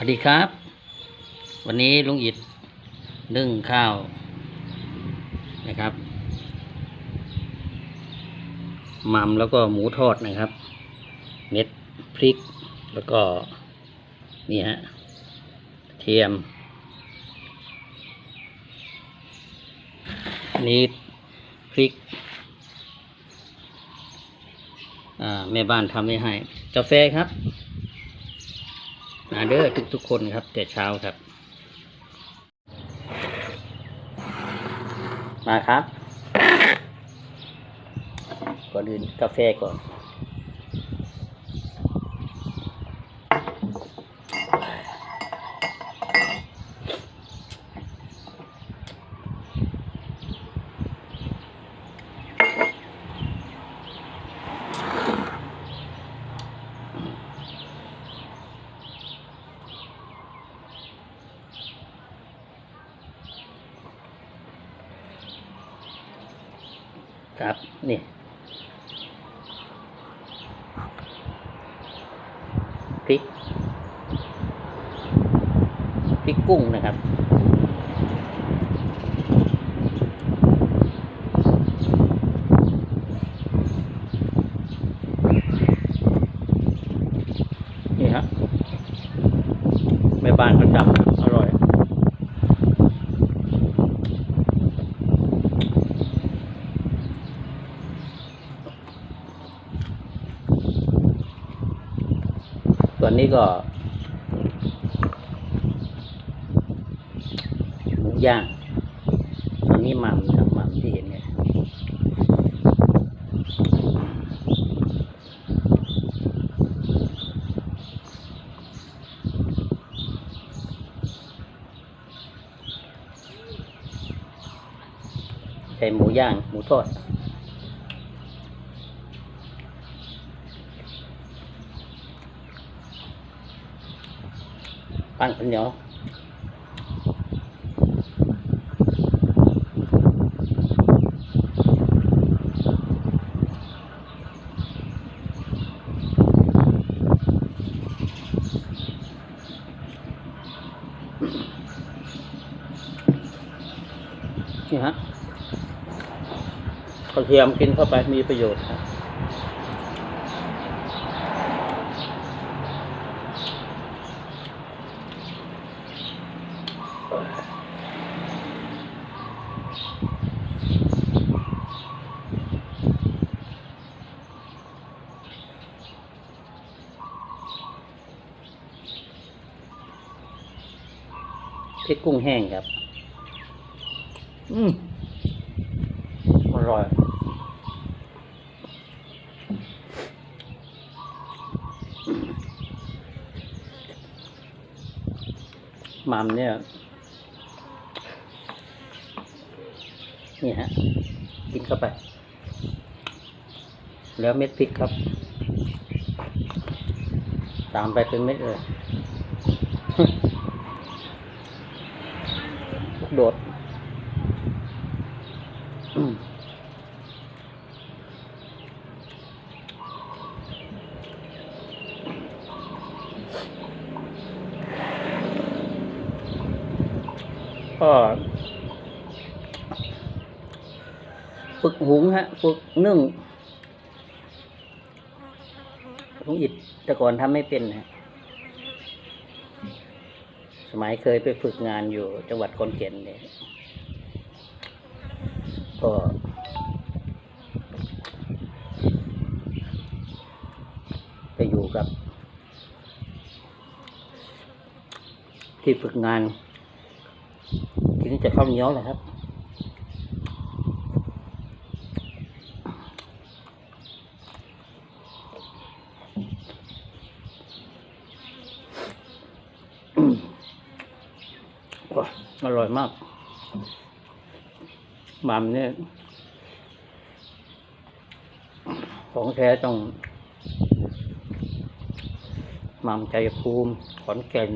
วัสดีครับ วันนี้ลุงอิดนึ่งข้าวนะครับมัมแล้วก็หมูทอดนะครับ เม็ดพริกแล้วก็นี่ฮะเทียมนนี้พริกอ่าแม่บ้านทำไว้ให้ กาแฟครับ มาเด้อทุกทุกๆคนครับ แต่เช้าครับ มาครับ ก่อนอื่นกาแฟก่อน ครับ นี่พริกพ ริกกุ้งนะครับนี่ฮะแม่บ้านประจำอร่อย ส่วนนี้ก็ หมู ย่างส่วนนี้หมัมครับหมัมที่เห็นเนี่ยใส่หมูย่าง หมูทอดปั้นข้าวเหนียว นี่ฮะกระเทียมกินเข้าไปมีประโยชน์ครับพริกกุ้งแห้งครับ อืมอร่อยมัมเนี่ย นี่ฮะ กินเข้าไป แล้วเม็ดพริกครับ ตามไปเป็นเม็ดเลยลูกโดดอืมก็ฝึกหุงฮะ ฝึก นึ่งลุงอิดแต่ก่อนทำไม่เป็นฮะสมัยเคยไปฝึกงานอยู่จังหวัดขอนแก่นเนี่ยก็ไปอยู่กับ ที่ฝึกงานทีนี้จะข้าวเหนียวแหละครับ โอ้ยอ ร่อยมากหมัมเนี่ยของแท้ต้องหมัมใจภูมิขอนแก่น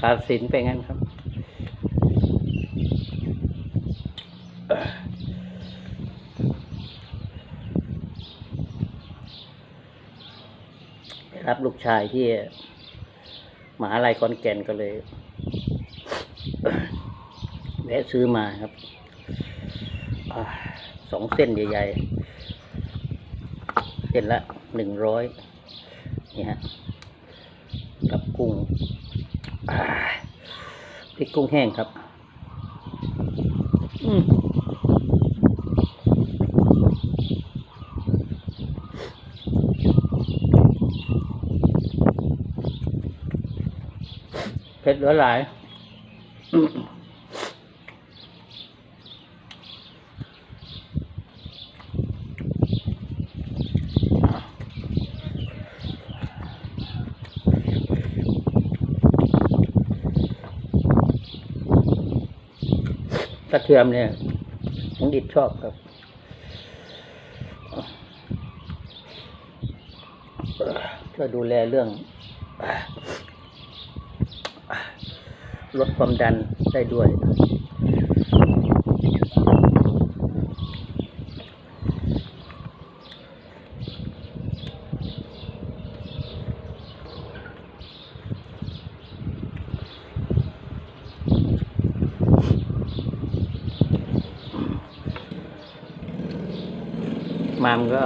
กาสินไปงั้นครับได้รับลูกชายที่มหาลัยขอนแก่นก็เลย แวะซื้อมาครับอสองเส้นใหญ่ๆ เส้นละหนึ่งร้อยนี่ฮะ กับกุ้งอ่าพริกกุ้งแห้งครับอืมเผ็ดเหลือหลาย ระเทียมเนี่ยผมดิดชอบครับช่วยดูแลเรื่องลดความดันได้ด้วย มามก็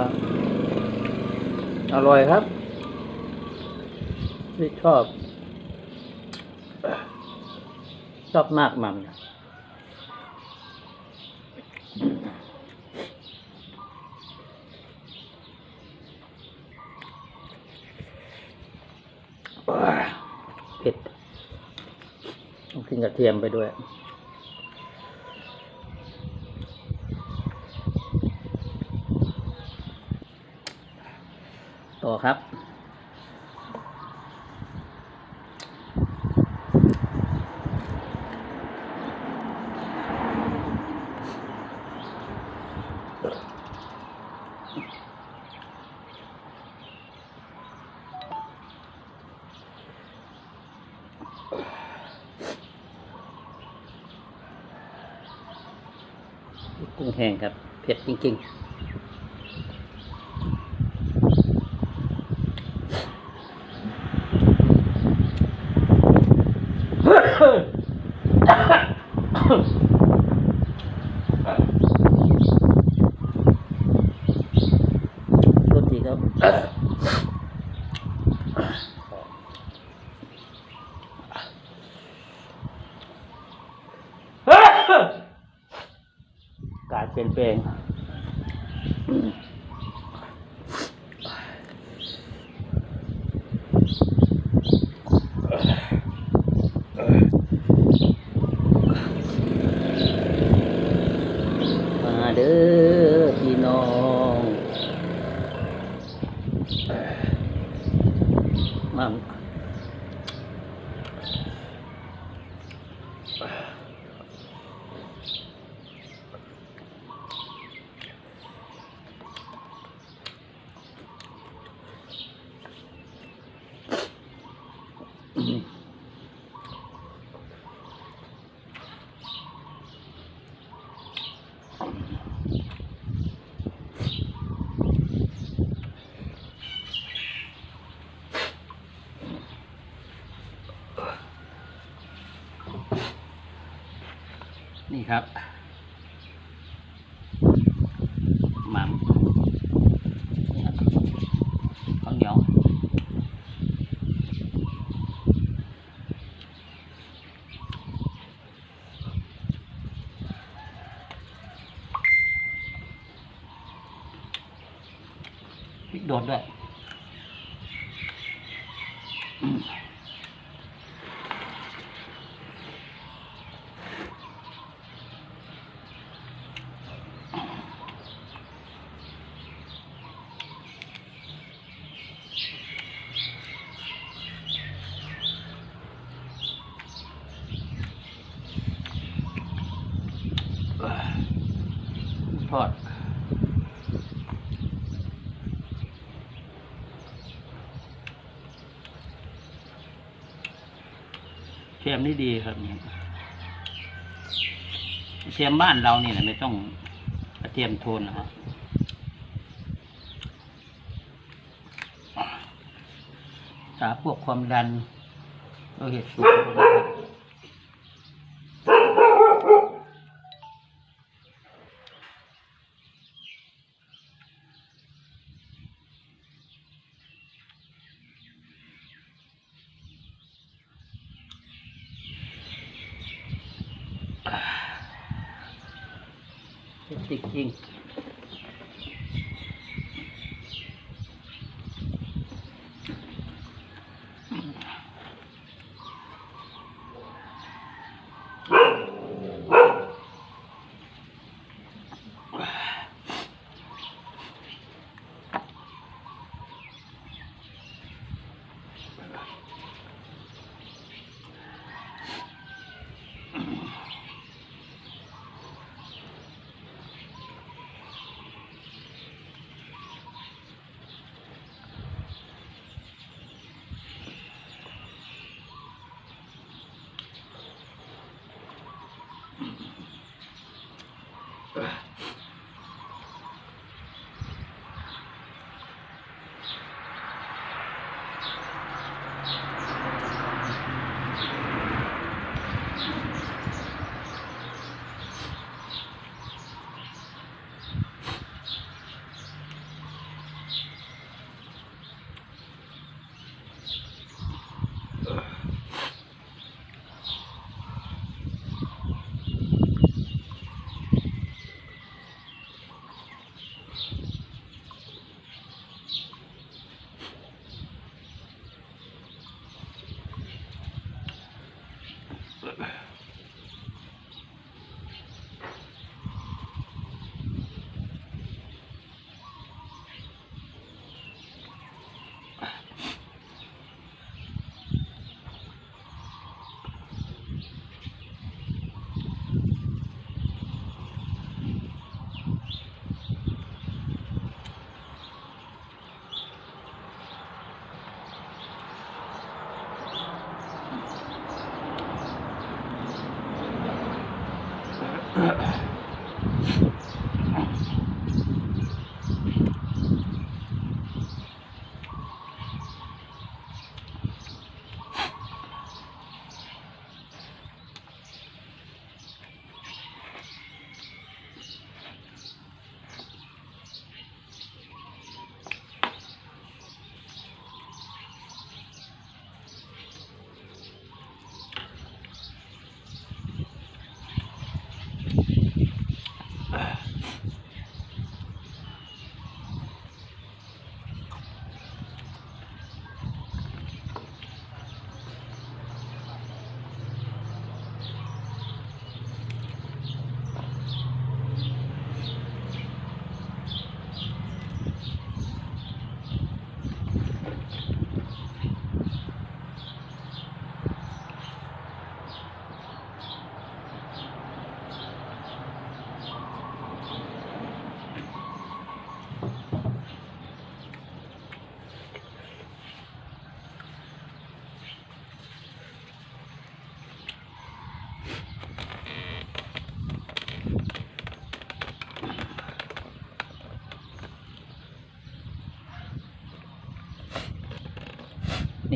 อร่อยครับที่ชอบ ชอบมากมัมเนี่ยว้าเผ็ดต้องกินกระเทียมไปด้วย อครับ กุ้งแห้งครับ เผ็ดจริง ๆ โทษทีครับ การเปลี่ยนแปลงมาเด้อพี่น้องมัง นี่ครับหมัมข้าวเหนียวพริกโดดด้วย ทอด เทียมนี่ดีครับเนี่ยเทียมบ้านเรานี่แหละไม่ต้องกระเทียมโทนนะครับถ้าพวกความดันเอาเห็ดสุกนะครับเผ็ด จริงๆ Yeah.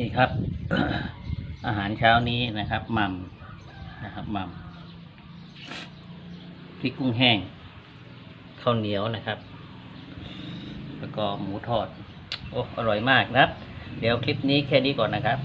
นี่ครับ อาหารเช้านี้นะครับหมัมนะครับหมัมพริกกุ้งแห้งข้าวเหนียวนะครับ แล้วก็หมูทอด โอ้อร่อยมากนะครับ เดี๋ยวคลิปนี้แค่นี้ก่อนนะครับ